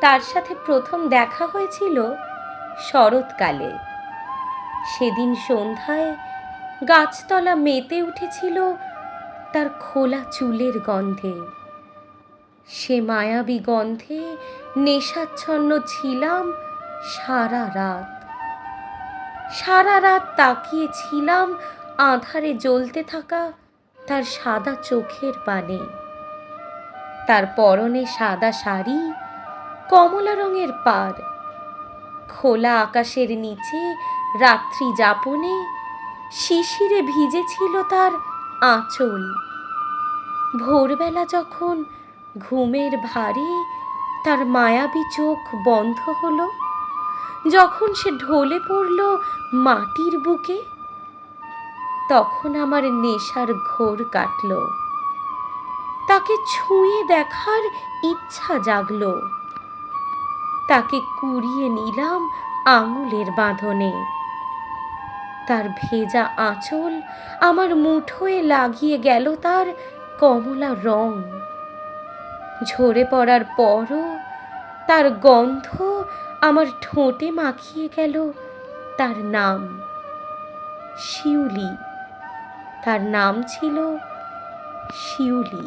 তার সাথে প্রথম দেখা হয়েছিল শরৎকালে। সেদিন সন্ধ্যায় গাছতলা মেতে উঠেছিল তার খোলা চুলের গন্ধে। সে মায়াবী গন্ধে নেশাচ্ছন্ন ছিলাম সারা রাত। সারা রাত তাকিয়েছিলাম আধারে জ্বলতে থাকা তার সাদা চোখের পানে। তার পরনে সাদা শাড়ি কমলা রঙের পার। খোলা আকাশের নিচে রাত্রি যাপনে শিশিরে ভিজেছিল তার আঁচল। ভোরবেলা যখন ঘুমের ভারে তার মায়াবী চোখ বন্ধ হলো, যখন সে ঢলে পড়ল মাটির বুকে, তখন আমার নেশার ঘোর কাটল। তাকে ছুঁয়ে দেখার ইচ্ছা জাগলো। তাকে কুড়িয়ে নিলাম আঙুলের বাঁধনে। তার ভেজা আঁচল আমার মুঠোয় লাগিয়ে গেল তার কমলা রং। ঝরে পড়ার পরও তার গন্ধ আমার ঠোঁটে মাখিয়ে গেল তার নাম। শিউলি। তার নাম ছিল শিউলি।